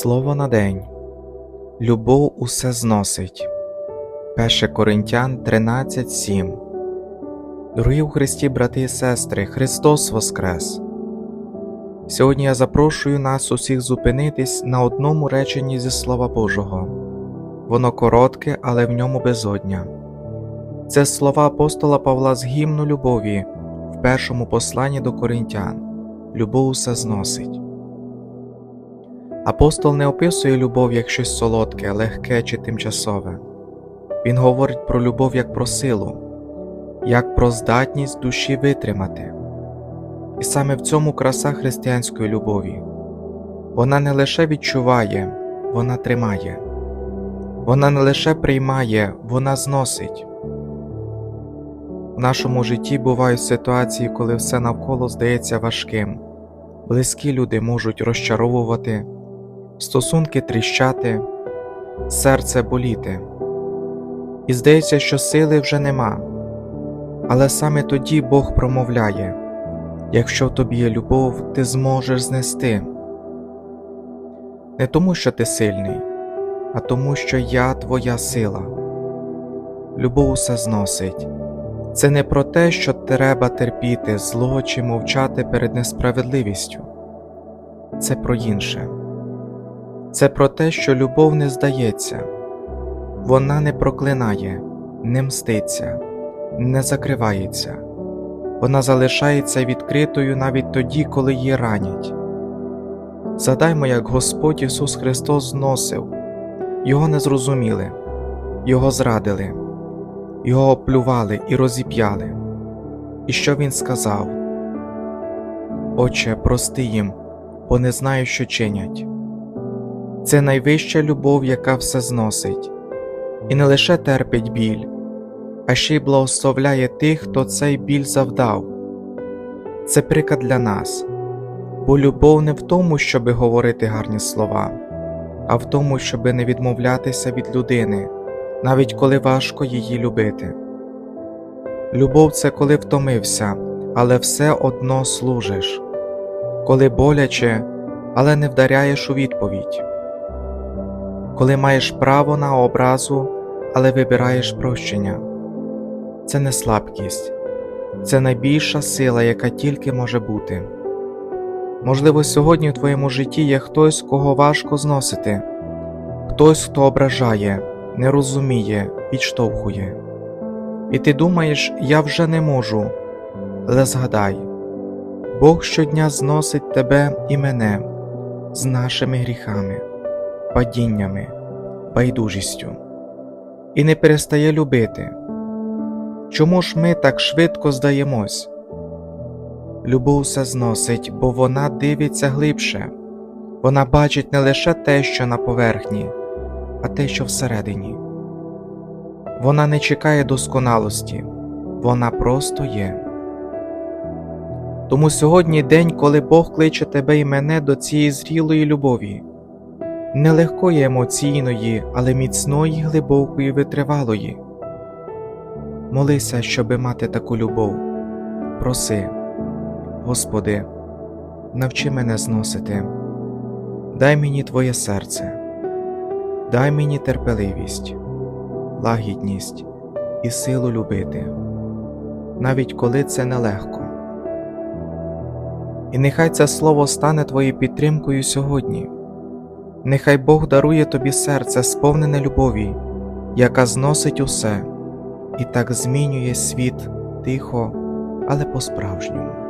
Слово на день. Любов усе зносить. 1 Коринтян 13.7 Дорогі у Христі, брати і сестри, Христос Воскрес! Сьогодні я запрошую нас усіх зупинитись на одному реченні зі Слова Божого. Воно коротке, але в ньому безодня. Це слова апостола Павла з гімну любові в першому посланні до Коринтян. Любов усе зносить. Апостол не описує любов як щось солодке, легке чи тимчасове. Він говорить про любов як про силу, як про здатність душі витримати. І саме в цьому краса християнської любові. Вона не лише відчуває, вона тримає, вона не лише приймає, вона зносить. В нашому житті бувають ситуації, коли все навколо здається важким, близькі люди можуть розчаровувати стосунки тріщати, серце боліти. І здається, що сили вже нема. Але саме тоді Бог промовляє якщо в тобі є любов, ти зможеш знести. Не тому, що ти сильний, а тому, що я твоя сила. Любов усе зносить. Це не про те, що треба терпіти зло чи мовчати перед несправедливістю. Це про інше. Це про те, що любов не здається, вона не проклинає, не мститься, не закривається, вона залишається відкритою навіть тоді, коли її ранять. Задаймо, як Господь Ісус Христос зносив, Його не зрозуміли, Його зрадили, Його оплювали і розіп'яли. І що Він сказав? Отче, прости їм, бо не знаю, що чинять. Це найвища любов, яка все зносить, і не лише терпить біль, а ще й благословляє тих, хто цей біль завдав. Це приклад для нас, бо любов не в тому, щоби говорити гарні слова, а в тому, щоби не відмовлятися від людини, навіть коли важко її любити. Любов це коли втомився, але все одно служиш, коли боляче, але не вдаряєш у відповідь коли маєш право на образу, але вибираєш прощення. Це не слабкість, це найбільша сила, яка тільки може бути. Можливо, сьогодні в твоєму житті є хтось, кого важко зносити, хтось, хто ображає, не розуміє, відштовхує. І ти думаєш, я вже не можу, але згадай, Бог щодня зносить тебе і мене з нашими гріхами падіннями, байдужістю і не перестає любити. Чому ж ми так швидко здаємось? Любов все зносить, бо вона дивиться глибше, вона бачить не лише те, що на поверхні, а те, що всередині. Вона не чекає досконалості, вона просто є. Тому сьогодні день, коли Бог кличе тебе і мене до цієї зрілої любові не легкої емоційної, але міцної, глибокої, витривалої. Молися, щоби мати таку любов. Проси, Господи, навчи мене зносити, дай мені Твоє серце, дай мені терпеливість, лагідність і силу любити, навіть коли це нелегко. І нехай це слово стане твоєю підтримкою сьогодні. Нехай Бог дарує тобі серце, сповнене любові, яка зносить усе і так змінює світ тихо, але по-справжньому.